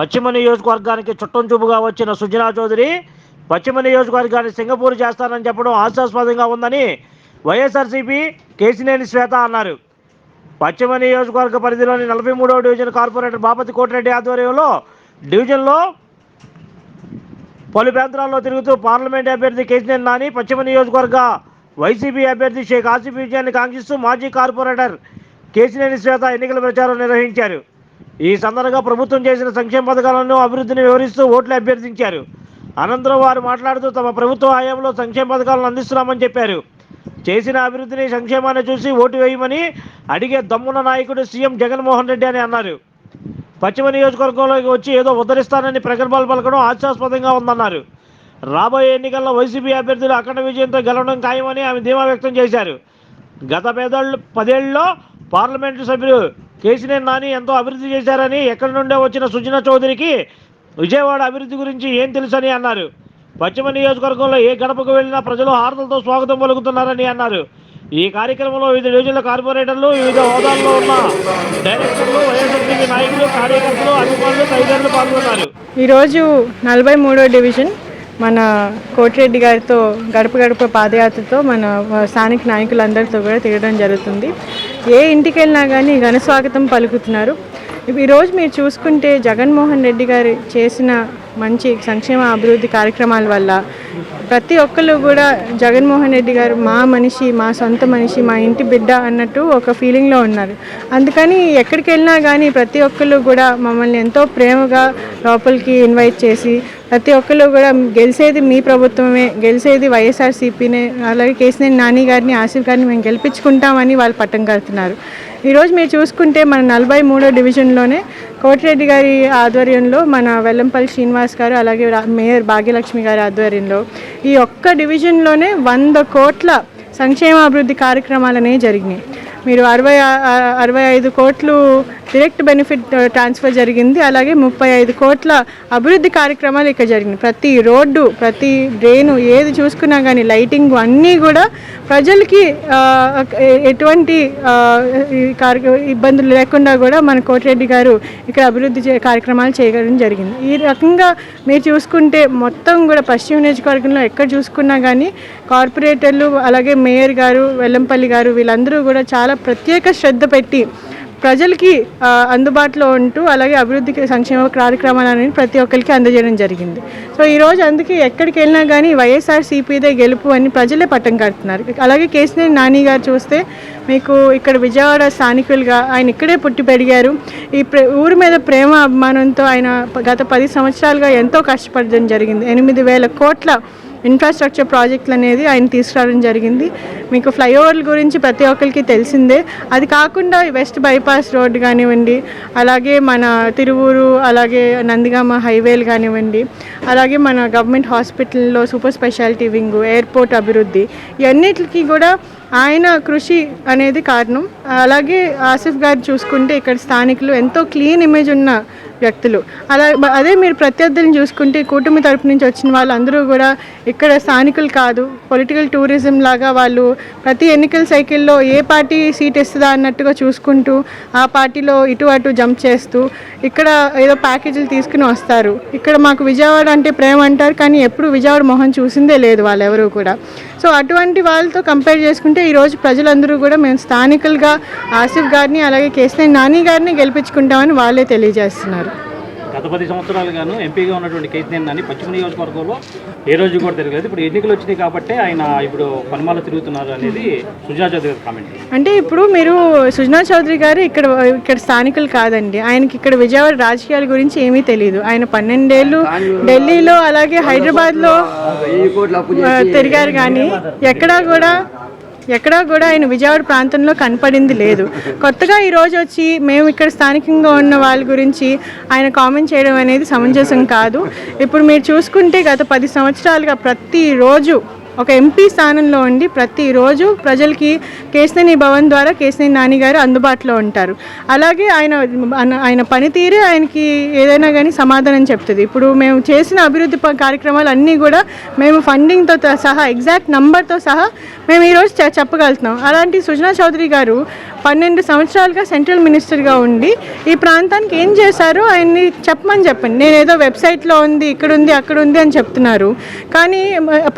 పశ్చిమ నియోజకవర్గానికి చుట్టం చూపుగా వచ్చిన సుజనా చౌదరి పశ్చిమ నియోజకవర్గాన్ని సింగపూర్ చేస్తానని చెప్పడం హాస్యాస్పదంగా ఉందని వైఎస్ఆర్సీపీ కేసినేని శ్వేత అన్నారు. పశ్చిమ నియోజకవర్గ పరిధిలోని నలభై మూడవ డివిజన్ కార్పొరేటర్ బాపతి కోటిరెడ్డి ఆధ్వర్యంలో డివిజన్లో పలు ప్రాంతాల్లో తిరుగుతూ పార్లమెంట్ అభ్యర్థి కేసినేని నాని పశ్చిమ నియోజకవర్గ వైసీపీ అభ్యర్థి షేక్ ఆసిఫ్ విజయాన్ని కాంక్షిస్తూ మాజీ కార్పొరేటర్ కేసినేని శ్వేత ఎన్నికల ప్రచారం నిర్వహించారు. ఈ సందర్భంగా ప్రభుత్వం చేసిన సంక్షేమ పథకాలను అభివృద్ధిని వివరిస్తూ ఓట్లు అభ్యర్థించారు. అనంతరం వారు మాట్లాడుతూ తమ ప్రభుత్వ హయాంలో సంక్షేమ పథకాలను అందిస్తున్నామని చెప్పారు. చేసిన అభివృద్ధిని సంక్షేమాన్ని చూసి ఓటు వేయమని అడిగే దమ్మున్న నాయకుడు సీఎం జగన్మోహన్ రెడ్డి అని అన్నారు. పశ్చిమ నియోజకవర్గంలోకి వచ్చి ఏదో ఉద్ధరిస్తానని ప్రగల్భాలు పలకడం హాస్యాస్పదంగా ఉందన్నారు. రాబోయే ఎన్నికల్లో వైసీపీ అభ్యర్థులు అఖండ విజయంతో గెలవడం ఖాయమని ఆమె ధీమా వ్యక్తం చేశారు. గత పేదళ్ళు పదేళ్ళలో పార్లమెంటు సభ్యులు కేసీఆర్ నాని ఎంతో అభివృద్ధి చేశారని ఎక్కడి నుండే వచ్చిన సుజనా చౌదరికి విజయవాడ అభివృద్ధి గురించి ఏం తెలుసని అన్నారు. పశ్చిమ నియోజకవర్గంలో ఏ గడపకు వెళ్ళినా ప్రజలు హారతలతో స్వాగతం పలుకుతున్నారని అన్నారు. ఈ కార్యక్రమంలో వివిధ డివిజన్ల కార్పొరేటర్లు వివిధ హోదాల్లో ఉన్న డైరెక్టర్లు వైఎస్ఆర్సీపీ నాయకులు కార్యకర్తలు అధికారులు తదితరులు పాల్గొన్నారు. ఈరోజు నలభై మూడో డివిజన్ మన కోటిరెడ్డి గారితో గడప గడప పాదయాత్రతో మన స్థానిక నాయకులందరితో కూడా తిరగడం జరుగుతుంది. ఏ ఇంటికి వెళ్ళినా కానీ ఘన స్వాగతం పలుకుతున్నారు. ఈరోజు మీరు చూసుకుంటే జగన్మోహన్ రెడ్డి గారు చేసిన మంచి సంక్షేమ అభివృద్ధి కార్యక్రమాల వల్ల ప్రతి ఒక్కళ్ళు కూడా జగన్మోహన్ రెడ్డి గారు మా మనిషి మా సొంత మనిషి మా ఇంటి బిడ్డ అన్నట్టు ఒక ఫీలింగ్లో ఉన్నారు. అందుకని ఎక్కడికి వెళ్ళినా కానీ ప్రతి ఒక్కళ్ళు కూడా మమ్మల్ని ఎంతో ప్రేమగా లోపలికి ఇన్వైట్ చేసి ప్రతి ఒక్కళ్ళు కూడా గెలిచేది మీ ప్రభుత్వమే గెలిచేది వైఎస్ఆర్సీపీనే అలాగే కేసినేని నాని గారిని ఆసిఫ్ గారిని మేము గెలిపించుకుంటామని వాళ్ళు పట్టం కడుతున్నారు. ఈరోజు మీరు చూసుకుంటే మన నలభై మూడో డివిజన్లోనే కోటిరెడ్డి గారి ఆధ్వర్యంలో మన వెల్లంపల్లి శ్రీనివాస్ గారు అలాగే రా- మేయర్ భాగ్యలక్ష్మి గారి ఆధ్వర్యంలో ఈ ఒక్క డివిజన్లోనే వంద కోట్ల సంక్షేమాభివృద్ధి కార్యక్రమాలనే జరిగినాయి. మీరు అరవై అరవై ఐదు కోట్లు డైరెక్ట్ బెనిఫిట్ ట్రాన్స్ఫర్ జరిగింది. అలాగే ముప్పై ఐదు కోట్ల అభివృద్ధి కార్యక్రమాలు ఇక్కడ జరిగినాయి. ప్రతి రోడ్డు ప్రతి డ్రైను ఏది చూసుకున్నా కానీ లైటింగ్ అన్నీ కూడా ప్రజలకి ఎటువంటి ఈ కార్య ఇబ్బందులు లేకుండా కూడా మన కోటిరెడ్డి గారు ఇక్కడ అభివృద్ధి చే కార్యక్రమాలు చేయడం జరిగింది. ఈ రకంగా మీరు చూసుకుంటే మొత్తం కూడా పశ్చిమ నియోజకవర్గంలో ఎక్కడ చూసుకున్నా కానీ కార్పొరేటర్లు అలాగే మేయర్ గారు వెల్లంపల్లి గారు వీళ్ళందరూ కూడా చాలా ప్రత్యేక శ్రద్ధ పెట్టి ప్రజలకి అందుబాటులో ఉంటూ అలాగే అభివృద్ధికి సంక్షేమ కార్యక్రమాలని ప్రతి ఒక్కరికి అందజేయడం జరిగింది. సో ఈరోజు అందుకే ఎక్కడికి వెళ్ళినా కానీ వైఎస్ఆర్ సిపిదే గెలుపు అని ప్రజలే పట్టం కడుతున్నారు. అలాగే కేసీఆర్ నాని గారు చూస్తే మీకు ఇక్కడ విజయవాడ స్థానికులుగా ఆయన ఇక్కడే పుట్టి పెరిగారు. ఈ ఊరి మీద ప్రేమ అభిమానంతో ఆయన గత పది సంవత్సరాలుగా ఎంతో కష్టపడడం జరిగింది. ఎనిమిది వేల కోట్ల ఇన్ఫ్రాస్ట్రక్చర్ ప్రాజెక్టులు అనేది ఆయన తీసుకురావడం జరిగింది. మీకు ఫ్లైఓవర్ల గురించి ప్రతి ఒక్కరికి తెలిసిందే. అది కాకుండా వెస్ట్ బైపాస్ రోడ్ కానివ్వండి అలాగే మన తిరువూరు అలాగే నందిగామ హైవేలు కానివ్వండి అలాగే మన గవర్నమెంట్ హాస్పిటల్లో సూపర్ స్పెషాలిటీ వింగ్ ఎయిర్పోర్ట్ అభివృద్ధి ఇవన్నిటికీ కూడా ఆయన కృషి అనేది కారణం. అలాగే ఆసిఫ్ గారు చూసుకుంటే ఇక్కడ స్థానికులు ఎంతో క్లీన్ ఇమేజ్ ఉన్న వ్యక్తులు. అలా అదే మీరు ప్రత్యర్థులను చూసుకుంటే కూటమి తరపు నుంచి వచ్చిన వాళ్ళందరూ కూడా ఇక్కడ స్థానికులు కాదు పొలిటికల్ టూరిజం లాగా వాళ్ళు ప్రతి ఎన్నికల సైకిల్లో ఏ పార్టీ సీట్ ఇస్తుందా అన్నట్టుగా చూసుకుంటూ ఆ పార్టీలో ఇటు అటు జంప్ చేస్తూ ఇక్కడ ఏదో ప్యాకేజీలు తీసుకుని వస్తారు. ఇక్కడ మాకు విజయవాడ అంటే ప్రేమ అంటారు కానీ ఎప్పుడు విజయవాడ మొహం చూసిందే లేదు వాళ్ళెవరూ కూడా. సో అటువంటి వాళ్ళతో కంపేర్ చేసుకుంటే ఈరోజు ప్రజలందరూ కూడా మేము స్థానికులుగా ఆసిఫ్ గారిని అలాగే కేసీఆర్ నాని గారిని గెలిపించుకుంటామని వాళ్ళే తెలియజేస్తున్నారు. గత పది సంవత్సరాలుగాను ఎంపీగా ఉన్నటువంటి కేసీఆర్ నాని పశ్చిమ నియోజకవర్గంలో ఏ రోజు కూడా తిరగలేదు. ఇప్పుడు ఎన్నికలు వచ్చినాయి కాబట్టి ఆయన ఇప్పుడు పనిమాల తిరుగుతున్నారు అనేది సుజనా చౌదరి గారి కామెంట్ అంటే ఇప్పుడు మీరు సుజనా చౌదరి గారు ఇక్కడ ఇక్కడ స్థానికులు కాదండి. ఆయనకి ఇక్కడ విజయవాడ రాజకీయాల గురించి ఏమీ తెలియదు ఆయన పన్నెండేళ్ళు ఢిల్లీలో అలాగే హైదరాబాద్లో తిరిగారు కానీ ఎక్కడా కూడా ఎక్కడా కూడా ఆయన విజయవాడ ప్రాంతంలో కనపడింది లేదు. కొత్తగా ఈరోజు వచ్చి మేము ఇక్కడ స్థానికంగా ఉన్న వాళ్ళ గురించి ఆయన కామెంట్ చేయడం అనేది సమంజసం కాదు. ఇప్పుడు మీరు చూసుకుంటే గత పది సంవత్సరాలుగా ప్రతిరోజు ఒక ఎంపీ స్థానంలో ఉండి ప్రతిరోజు ప్రజలకి కేశినేని భవన్ ద్వారా కేశినేని నాని గారు అందుబాటులో ఉంటారు. అలాగే ఆయన ఆయన- పనితీరు పనితీరే ఆయనకి ఏదైనా కానీ సమాధానం చెప్తుంది. ఇప్పుడు మేము చేసిన అభివృద్ధి కార్యక్రమాలు అన్నీ కూడా మేము ఫండింగ్తో సహా ఎగ్జాక్ట్ నంబర్తో సహా మేము ఈరోజు చెప్పగలుగుతున్నాం. అలాంటి సుజనా చౌదరి గారు పన్నెండు సంవత్సరాలుగా సెంట్రల్ మినిస్టర్గా ఉండి ఈ ప్రాంతానికి ఏం చేశారు ఆయన్ని చెప్పమని చెప్పండి. నేను ఏదో వెబ్సైట్లో ఉంది ఇక్కడ ఉంది అక్కడ ఉంది అని చెప్తున్నారు. కానీ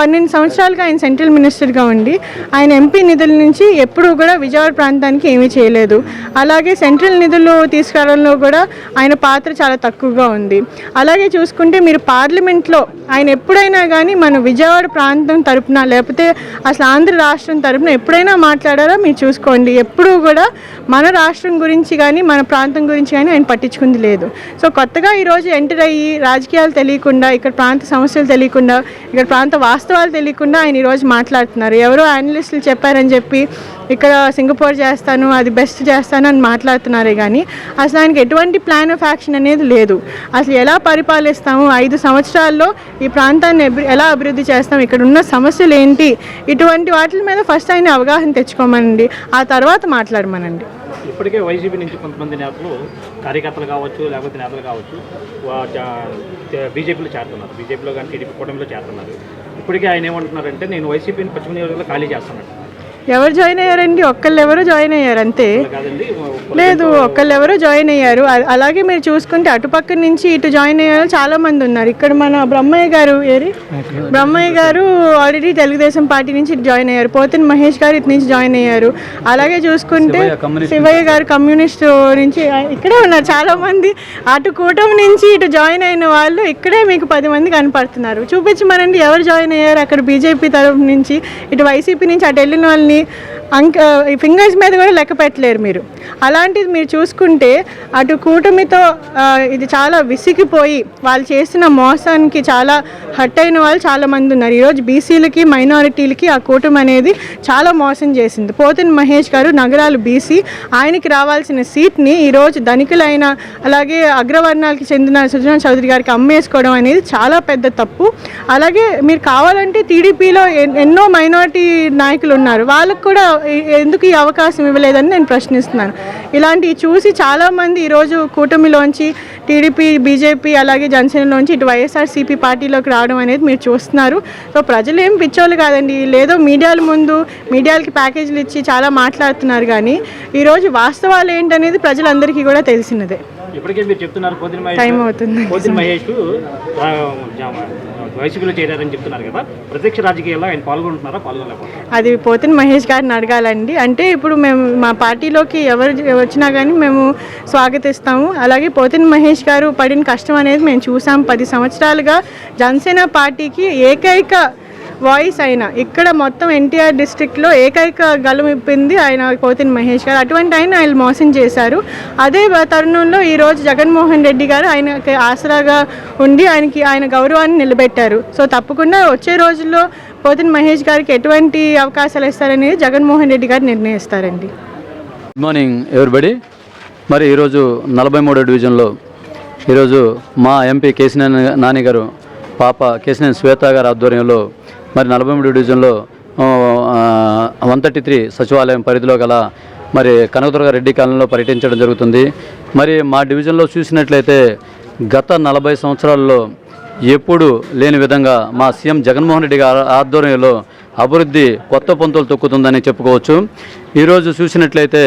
పన్నెండు సంవత్సరాలుగా ఆయన సెంట్రల్ మినిస్టర్గా ఉండి ఆయన ఎంపీ నిధుల నుంచి ఎప్పుడూ కూడా విజయవాడ ప్రాంతానికి ఏమీ చేయలేదు. అలాగే సెంట్రల్ నిధులు తీసుకురావడంలో కూడా ఆయన పాత్ర చాలా తక్కువగా ఉంది. అలాగే చూసుకుంటే మీరు పార్లమెంట్లో ఆయన ఎప్పుడైనా కానీ మన విజయవాడ ప్రాంతం తరపున లేకపోతే అసలు ఆంధ్ర రాష్ట్రం తరపున ఎప్పుడైనా మాట్లాడారో మీరు చూసుకోండి. ఎప్పుడూ కూడా మన రాష్ట్రం గురించి కానీ మన ప్రాంతం గురించి కానీ ఆయన పట్టించుకుంది లేదు. సో కొత్తగా ఈరోజు ఎంటర్ అయ్యి రాజకీయాలు తెలియకుండా ఇక్కడ ప్రాంత సమస్యలు తెలియకుండా ఇక్కడ ప్రాంత వాస్తవాలు తెలియకుండా ఆయన ఈరోజు మాట్లాడుతున్నారు. ఎవరో అనలిస్టులు చెప్పారని చెప్పి ఇక్కడ సింగపూర్ చేస్తాను అది బెస్ట్ చేస్తాను అని మాట్లాడుతున్నారే కానీ అసలు ఆయనకి ఎటువంటి ప్లాన్ ఆఫ్ యాక్షన్ అనేది లేదు. అసలు ఎలా పరిపాలిస్తాము? ఐదు సంవత్సరాల్లో ఈ ప్రాంతాన్ని ఎలా అభివృద్ధి చేస్తాం? ఇక్కడ ఉన్న సమస్యలు ఏంటి? ఇటువంటి వాటి మీద ఫస్ట్ ఆయన అవగాహన తెచ్చుకోమనండి. ఆ తర్వాత మాట్లాడమనండి. ఇప్పటికే వైసీపీ నుంచి కొంతమంది నేతలు కార్యకర్తలు కావచ్చు లేకపోతే నేతలు కావచ్చు బీజేపీలో చేరుతున్నారు. బీజేపీలో కానీ టీడీపీ కూటమిలో చేరుతున్నారు. ఇప్పటికే ఆయన ఏమంటున్నారంటే నేను వైసీపీని పశ్చిమ నియోజకవర్గంలో ఖాళీ చేస్తున్నాను. ఎవరు జాయిన్ అయ్యారండి? ఒక్కళ్ళు ఎవరు జాయిన్ అయ్యారు? అంతే. లేదు ఒక్కళ్ళు ఎవరో జాయిన్ అయ్యారు. అలాగే మీరు చూసుకుంటే అటుపక్క నుంచి ఇటు జాయిన్ అయ్యారు చాలా మంది ఉన్నారు. ఇక్కడ మన బ్రహ్మయ్య గారు ఏరి? బ్రహ్మయ్య గారు ఆల్రెడీ తెలుగుదేశం పార్టీ నుంచి ఇటు జాయిన్ అయ్యారు. పోతిన్ మహేష్ గారు ఇటు నుంచి జాయిన్ అయ్యారు. అలాగే చూసుకుంటే శివయ్య గారు కమ్యూనిస్ట్ నుంచి ఇక్కడే ఉన్నారు. చాలా మంది అటు కూటమి నుంచి ఇటు జాయిన్ అయిన వాళ్ళు ఇక్కడే మీకు పది మంది కనపడుతున్నారు. చూపించమనండి ఎవరు జాయిన్ అయ్యారు అక్కడ బీజేపీ తరఫు నుంచి. ఇటు వైసీపీ నుంచి అటు వెళ్ళిన వాళ్ళని అంక ఈ ఫింగర్స్ మీద కూడా లెక్క పెట్టలేరు మీరు. అలాంటిది మీరు చూసుకుంటే అటు కూటమితో ఇది చాలా విసిగిపోయి వాళ్ళు చేసిన మోసానికి చాలా హట్ అయిన వాళ్ళు చాలామంది ఉన్నారు. ఈరోజు బీసీలకి మైనారిటీలకి ఆ కూటమి అనేది చాలా మోసం చేసింది. పోతిన్ మహేష్ గారు నగరాలు బీసీ ఆయనకి రావాల్సిన సీట్ని ఈరోజు ధనికులైన అలాగే అగ్రవర్ణాలకి చెందిన సుజనా చౌదరి గారికి అమ్మేసుకోవడం అనేది చాలా పెద్ద తప్పు. అలాగే మీరు కావాలంటే టీడీపీలో ఎన్నో మైనారిటీ నాయకులు ఉన్నారు. వాళ్ళకు కూడా ఎందుకు ఈ అవకాశం ఇవ్వలేదని నేను ప్రశ్నిస్తున్నాను. ఇలాంటివి చూసి చాలామంది ఈరోజు కూటమిలోంచి టీడీపీ బీజేపీ అలాగే జనసేనలోంచి ఇటు వైఎస్ఆర్సీపీ పార్టీలోకి రావడం అనేది మీరు చూస్తున్నారు. సో ప్రజలు ఏం పిచ్చోళ్ళు కాదండి. లేదో మీడియాల ముందు మీడియాలకి ప్యాకేజీలు ఇచ్చి చాలా మాట్లాడుతున్నారు కానీ ఈరోజు వాస్తవాలు ఏంటనేది ప్రజలందరికీ కూడా తెలిసినదే. ఇప్పటికే మీరు చెప్తున్నారు పోతిన టైం అవుతుంది మహేష్ వైసీపీలో చేరారని చెప్తున్నారు కదా. ప్రత్యక్ష రాజకీయాల్లో ఆయన పాల్గొంటున్నారా పాల్గొనలేకపోతే అది పోతిన మహేష్ గారిని అడగాలండి. అంటే ఇప్పుడు మేము మా పార్టీలోకి ఎవరు వచ్చినా కానీ మేము స్వాగతిస్తాము. అలాగే పోతిన మహేష్ గారు పడిన కష్టం అనేది మేము చూసాం. పది సంవత్సరాలుగా జనసేన పార్టీకి ఏకైక వాయిస్ అయిన. ఇక్కడ మొత్తం ఎన్టీఆర్ డిస్ట్రిక్ట్లో ఏకైక గలమిప్పింది ఆయన కోతిన్ మహేష్ గారు. అటువంటి ఆయన ఆయన మోసం చేశారు. అదే తరుణంలో ఈరోజు జగన్మోహన్ రెడ్డి గారు ఆయనకి ఆసరాగా ఉండి ఆయనకి ఆయన గౌరవాన్ని నిలబెట్టారు. సో తప్పకుండా వచ్చే రోజుల్లో పోతిన్ మహేష్ గారికి ఎటువంటి అవకాశాలు ఇస్తారనేది జగన్మోహన్ రెడ్డి గారు నిర్ణయిస్తారండి. గుడ్ మార్నింగ్ ఎవరిబడి మరి ఈరోజు నలభై మూడో డివిజన్లో ఈరోజు మా ఎంపీ కేసినేని నాని గారు పాప కేసినేని శ్వేత గారి ఆధ్వర్యంలో మరి నలభై మూడు డివిజన్లో వన్ థర్టీ త్రీ సచివాలయం పరిధిలో గల మరి కనకదుర్గ రెడ్డి కాలనీలో పర్యటించడం జరుగుతుంది. మరి మా డివిజన్లో చూసినట్లయితే గత నలభై సంవత్సరాల్లో ఎప్పుడు లేని విధంగా మా సీఎం జగన్మోహన్ రెడ్డి గారి ఆధ్వర్యంలో అభివృద్ధి కొత్త పొంతులు తొక్కుతుందని చెప్పుకోవచ్చు. ఈరోజు చూసినట్లయితే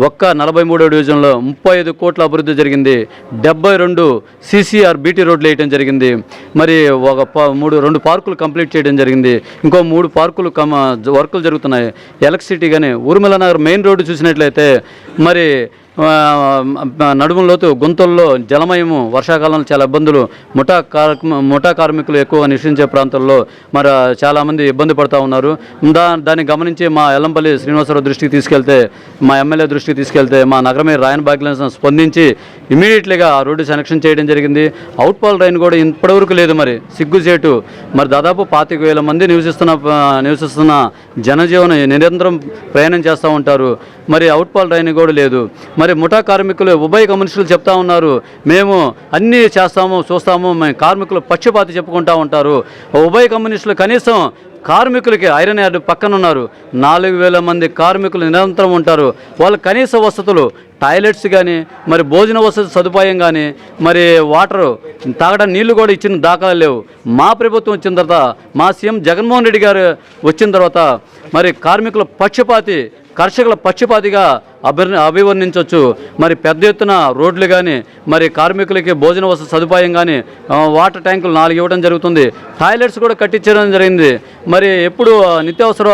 ఒక్క నలభై మూడో డివిజన్లో ముప్పై ఐదు కోట్ల అభివృద్ధి జరిగింది. డెబ్బై రెండు సీసీఆర్ బీటీ రోడ్లు వేయడం జరిగింది. మరి ఒక ప- మూడు రెండు పార్కులు కంప్లీట్ చేయడం జరిగింది. ఇంకో మూడు పార్కులు కమ వర్కులు జరుగుతున్నాయి. ఎలక్ట్రిసిటీ కానీ ఊర్మిళ నగర్ మెయిన్ రోడ్డు చూసినట్లయితే మరి నడుములోతు గుంతల్లో జలమయము వర్షాకాలంలో చాలా ఇబ్బందులు. ముఠా కార్ ముఠా కార్మికులు ఎక్కువగా నివసించే ప్రాంతాల్లో మరి చాలామంది ఇబ్బంది పడుతూ ఉన్నారు. దా దాన్ని గమనించి మా ఎల్లంపల్లి శ్రీనివాసరావు దృష్టికి తీసుకెళ్తే మా ఎమ్మెల్యే దృష్టి దృష్టికి తీసుకెళ్తే మా నగరమే రాయన్ భాగ్యం స్పందించి ఇమీడియట్లీగా ఆ రోడ్డు సెలక్షన్ చేయడం జరిగింది. అవుట్పాల్ రైన్ కూడా ఇప్పటివరకు లేదు మరి. సిగ్గుచేటు. మరి దాదాపు పాతిక వేల మంది నివసిస్తున్న నివసిస్తున్న జనజీవనం నిరంతరం ప్రయాణం చేస్తూ ఉంటారు. మరి అవుట్పాల్ రైన్ కూడా లేదు. మరి ముఠా కార్మికులు ఉభయ కమ్యూనిస్టులు చెప్తా ఉన్నారు. మేము అన్నీ చేస్తాము చూస్తాము మేము కార్మికులు పక్షపాతి చెప్పుకుంటూ ఉంటారు. ఉభయ కమ్యూనిస్టులు కనీసం కార్మికులకి ఐరన్ యార్డ్ పక్కన ఉన్నారు నాలుగు వేల మంది కార్మికులు నిరంతరం ఉంటారు. వాళ్ళ కనీస వసతులు టాయిలెట్స్ కానీ మరి భోజన వసతి సదుపాయం కానీ మరి వాటరు తాగడానికి నీళ్ళు కూడా ఇచ్చిన దాఖలు లేవు. మా ప్రభుత్వం వచ్చిన తర్వాత మా సీఎం జగన్మోహన్ రెడ్డి గారు వచ్చిన తర్వాత మరి కార్మికుల పక్షపాతి కర్షకుల పక్షపాతిగా అభి అభివర్ణించవచ్చు మరి పెద్ద ఎత్తున రోడ్లు కానీ మరి కార్మికులకి భోజన వసతి సదుపాయం కానీ వాటర్ ట్యాంకులు నాలుగు ఇవ్వడం జరుగుతుంది. టాయిలెట్స్ కూడా కట్టించడం జరిగింది. మరి ఎప్పుడు నిత్యావసర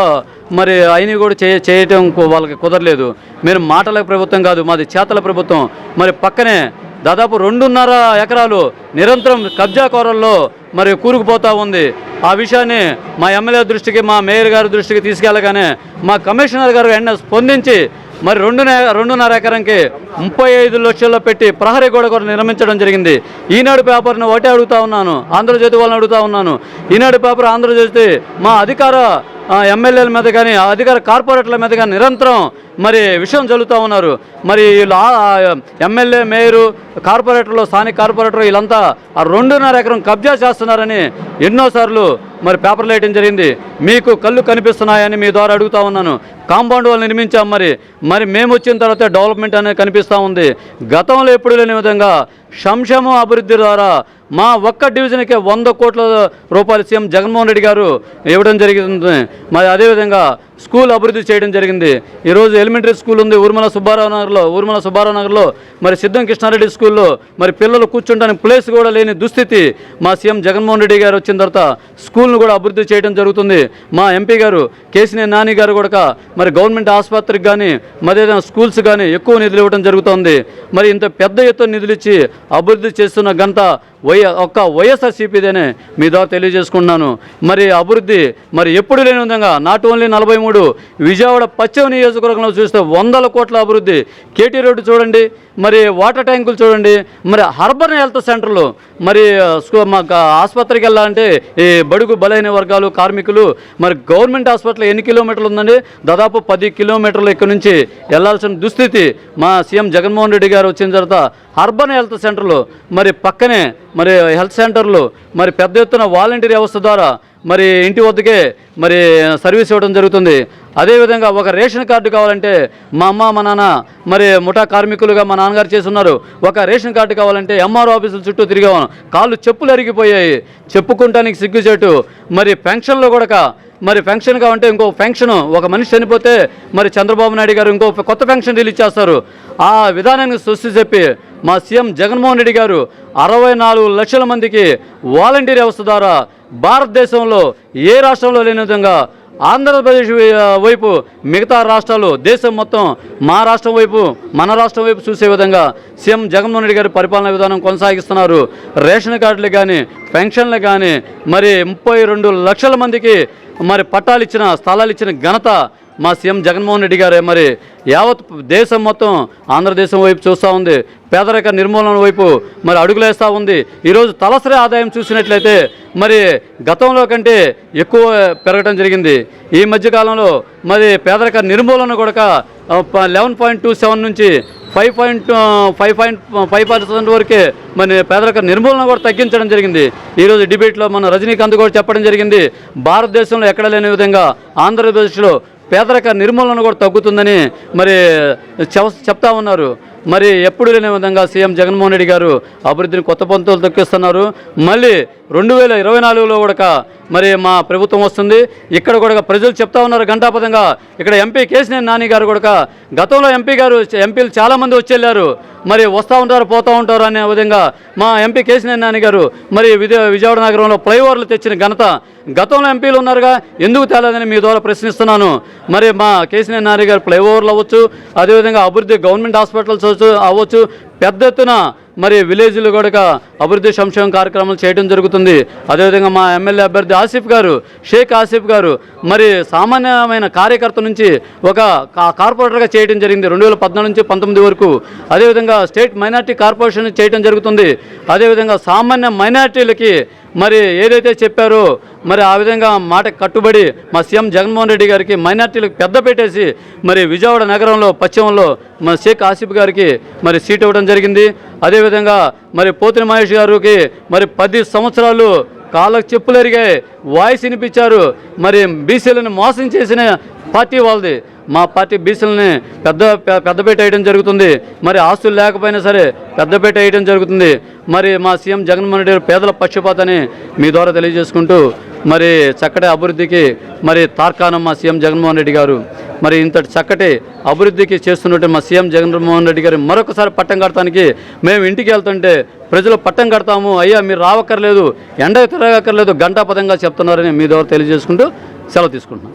మరి అయినవి కూడా చేయ చేయటం వాళ్ళకి కుదరలేదు. మీరు మాటల ప్రభుత్వం కాదు మాది చేతల ప్రభుత్వం. మరి పక్కనే దాదాపు రెండున్నర ఎకరాలు నిరంతరం కబ్జా కోరల్లో మరి కూరుకుపోతూ ఉంది. ఆ విషయాన్ని మా ఎమ్మెల్యే దృష్టికి మా మేయర్ గారి దృష్టికి తీసుకెళ్ళగానే మా కమిషనర్ గారు వెంటనే స్పందించి మరి రెండు రెండున్నర ఎకరంకి ముప్పై ఐదు లక్షల్లో పెట్టి ప్రహరీ గోడ కూడా నిర్మించడం జరిగింది. ఈనాడు పేపర్ను ఒకటే అడుగుతా ఉన్నాను ఆంధ్రజ్యోతి వాళ్ళని అడుగుతా ఉన్నాను. ఈనాడు పేపర్ ఆంధ్రజ్యోతి మా అధికార ఎమ్మెల్యేల మీద కానీ అధికార కార్పొరేటర్ల మీద కానీ నిరంతరం మరి విషయం జరుగుతూ ఉన్నారు. మరి వీళ్ళు ఎమ్మెల్యే మేయరు కార్పొరేటర్లు స్థానిక కార్పొరేటర్ వీళ్ళంతా ఆ రెండున్నర ఎకరం కబ్జా చేస్తున్నారని ఎన్నోసార్లు మరి పేపర్లు వేయడం జరిగింది. మీకు కళ్ళు కనిపిస్తున్నాయని మీ ద్వారా అడుగుతా ఉన్నాను. కాంపౌండ్ వాళ్ళు నిర్మించాం మరి. మరి మేము వచ్చిన తర్వాత డెవలప్మెంట్ అనేది కనిపిస్తూ ఉంది. గతంలో ఎప్పుడు లేని విధంగా సంక్షేమ అభివృద్ధి ద్వారా మా ఒక్క డివిజన్కే వంద కోట్ల రూపాయలు సీఎం జగన్మోహన్ రెడ్డి గారు ఇవ్వడం జరిగింది. మరి అదేవిధంగా స్కూల్ అభివృద్ధి చేయడం జరిగింది. ఈరోజు ఎలిమెంటరీ స్కూల్ ఉంది ఊర్మల సుబ్బారావు నగర్లో ఊర్మల సుబ్బారావు నగర్లో మరి సిద్ధం కృష్ణారెడ్డి స్కూల్లో మరి పిల్లలు కూర్చుంటానికి ప్లేస్ కూడా లేని దుస్థితి మా సీఎం జగన్మోహన్ రెడ్డి గారు వచ్చిన తర్వాత స్కూల్ను కూడా అభివృద్ధి చేయడం జరుగుతుంది. మా ఎంపీ గారు కేసీనే నాని గారు కూడా మరి గవర్నమెంట్ ఆసుపత్రికి కానీ మరి ఏదైనా స్కూల్స్ కానీ ఎక్కువ నిధులు ఇవ్వడం జరుగుతుంది. మరి ఇంత పెద్ద ఎత్తున నిధులు ఇచ్చి అభివృద్ధి చేస్తున్న ఘనత వై ఒక్క వైఎస్ఆర్సీపీదేనే మీ ద్వారా తెలియజేసుకుంటున్నాను. మరి అభివృద్ధి మరి ఎప్పుడు లేని విధంగా నాట్ ఓన్లీ నలభై మూడు విజయవాడ పశ్చిమ నియోజకవర్గంలో చూస్తే వందల కోట్ల అభివృద్ధి. కేటీ రోడ్డు చూడండి మరి వాటర్ ట్యాంకులు చూడండి మరి హర్బన్ హెల్త్ సెంటర్లు మరి స్కూ- మాకు ఆసుపత్రికి వెళ్ళాలంటే ఈ బడుగు బలైన వర్గాలు కార్మికులు మరి గవర్నమెంట్ హాస్పిటల్ ఎన్ని కిలోమీటర్లు ఉందండి? దాదాపు పది కిలోమీటర్లు ఇక్కడ నుంచి వెళ్ళాల్సిన దుస్థితి మా సీఎం జగన్మోహన్ రెడ్డి గారు వచ్చిన తర్వాత అర్బన్ హెల్త్ సెంటర్లు మరి పక్కనే మరి హెల్త్ సెంటర్లు మరి పెద్ద ఎత్తున వాలంటీర్ వ్యవస్థ ద్వారా మరి ఇంటి వద్దకే మరి సర్వీస్ ఇవ్వడం జరుగుతుంది. అదేవిధంగా ఒక రేషన్ కార్డు కావాలంటే మా అమ్మ మా నాన్న మరి ముఠా కార్మికులుగా మా నాన్నగారు చేస్తున్నారు. ఒక రేషన్ కార్డు కావాలంటే ఎంఆర్ఓ ఆఫీసుల చుట్టూ తిరిగాం. కాళ్ళు చెప్పులు అరిగిపోయాయి. చెప్పుకుంటానికి సిగ్గుచేటు. మరి పెన్షన్లో కూడా మరి పెన్షన్ కావాలంటే ఇంకో పెన్షన్ ఒక మనిషి చనిపోతే మరి చంద్రబాబు నాయుడు గారు ఇంకో కొత్త పెన్షన్ రిలీజ్ చేస్తారు. ఆ విధానాన్ని సృష్టి చెప్పి మా సీఎం జగన్మోహన్ రెడ్డి గారు అరవై నాలుగు లక్షల మందికి వాలంటీర్ వ్యవస్థ ద్వారా భారతదేశంలో ఏ రాష్ట్రంలో లేని విధంగా ఆంధ్రప్రదేశ్ వైపు మిగతా రాష్ట్రాలు దేశం మొత్తం మా రాష్ట్రం వైపు మన రాష్ట్రం వైపు చూసే విధంగా సీఎం జగన్మోహన్ రెడ్డి గారి పరిపాలన విధానం కొనసాగిస్తున్నారు. రేషన్ కార్డులు కానీ పెన్షన్లు కానీ మరి ముప్పై రెండు లక్షల మందికి మరి పట్టాలు ఇచ్చిన స్థలాలు ఇచ్చిన ఘనత మా సీఎం జగన్మోహన్ రెడ్డి గారే మరి యావత్ దేశం మొత్తం ఆంధ్రదేశం వైపు చూస్తూ ఉంది పేదరిక నిర్మూలన వైపు మరి అడుగులేస్తూ ఉంది. ఈరోజు తలసరి ఆదాయం చూసినట్లయితే మరి గతంలో కంటే ఎక్కువ పెరగడం జరిగింది. ఈ మధ్యకాలంలో మరి పేదరిక నిర్మూలన కూడా లెవెన్ పాయింట్ టూ సెవెన్ నుంచి five point five point five percent వరకే మన పేదరిక నిర్మూలన కూడా తగ్గించడం జరిగింది. ఈరోజు డిబేట్లో మన రజనీకాంత్ కూడా చెప్పడం జరిగింది. భారతదేశంలో ఎక్కడ లేని విధంగా ఆంధ్రప్రదేశ్లో పేదరిక నిర్మూలన కూడా తగ్గుతుందని మరి చెప్తా ఉన్నారు. మరి ఎప్పుడు లేని విధంగా సీఎం జగన్మోహన్ రెడ్డి గారు అభివృద్ధిని కొత్త పంతులు తొక్కిస్తున్నారు మళ్ళీ రెండు వేల ఇరవై నాలుగులో కూడా మరి మా ప్రభుత్వం వస్తుంది. ఇక్కడ కూడా ప్రజలు చెప్తా ఉన్నారు గంటాపదంగా ఇక్కడ ఎంపీ కేసినేని నాని గారు కూడా గతంలో ఎంపీ గారు ఎంపీలు చాలామంది వచ్చి వెళ్ళారు. మరి వస్తూ ఉంటారు పోతూ ఉంటారు అనే విధంగా మా ఎంపీ కేసినేని నాని గారు మరి విజయ విజయవాడ నగరంలో ఫ్లైఓవర్లు తెచ్చిన ఘనత. గతంలో ఎంపీలు ఉన్నారుగా ఎందుకు తేలేదని మీ ద్వారా ప్రశ్నిస్తున్నాను. మరి మా కేసినేని నాని గారు ఫ్లైఓవర్లు అవ్వచ్చు అదేవిధంగా అభివృద్ధి గవర్నమెంట్ హాస్పిటల్స్ అవ్వచ్చు పెద్ద ఎత్తున మరి విలేజ్లు కూడా అభివృద్ధి సంక్షేమ కార్యక్రమాలు చేయడం జరుగుతుంది. అదేవిధంగా మా ఎమ్మెల్యే అభ్యర్థి ఆసిఫ్ గారు షేక్ ఆసిఫ్ గారు మరి సామాన్యమైన కార్యకర్త నుంచి ఒక కా- కార్పొరేటర్గా చేయడం జరిగింది రెండు వేల పద్నాలుగు నుంచి పంతొమ్మిది వరకు. అదేవిధంగా స్టేట్ మైనార్టీ కార్పొరేషన్ చేయడం జరుగుతుంది. అదేవిధంగా సామాన్య మైనార్టీలకి మరి ఏదైతే చెప్పారో మరి ఆ విధంగా మాట కట్టుబడి మా సీఎం జగన్మోహన్ రెడ్డి గారికి మైనార్టీలకు పెద్ద పెట్టేసి మరి విజయవాడ నగరంలో పశ్చిమంలో మా షేక్ ఆసిఫ్ గారికి మరి సీట్ ఇవ్వడం జరిగింది. అదేవిధంగా మరి పోతిన మహేష్ గారికి మరి పది సంవత్సరాలు కాళ్ళకు చెప్పులు ఎరిగాయి వాయిస్ వినిపించారు. మరి బీసీలను మోసం చేసిన పార్టీ వాళ్ళది. మా పార్టీ బీసీలని పెద్ద పెద్దపేట వేయడం జరుగుతుంది. మరి ఆస్తులు లేకపోయినా సరే పెద్దపేట వేయడం జరుగుతుంది. మరి మా సీఎం జగన్మోహన్ రెడ్డి గారు పేదల పక్షపాతని మీ ద్వారా తెలియజేసుకుంటూ మరి చక్కటి అభివృద్ధికి మరి తార్కాణం మా సీఎం జగన్మోహన్ రెడ్డి గారు. మరి ఇంతటి చక్కటి అభివృద్ధికి చేస్తున్నట్టు మా సీఎం జగన్మోహన్ రెడ్డి గారు మరొకసారి పట్టం కడతానికి మేము ఇంటికి వెళ్తుంటే ప్రజలు పట్టం కడతాము. అయ్యా మీరు రావక్కర్లేదు ఎండ తిరగక్కర్లేదు గంటాపదంగా చెప్తున్నారని మీ ద్వారా తెలియజేసుకుంటూ సెలవు తీసుకుంటున్నాం.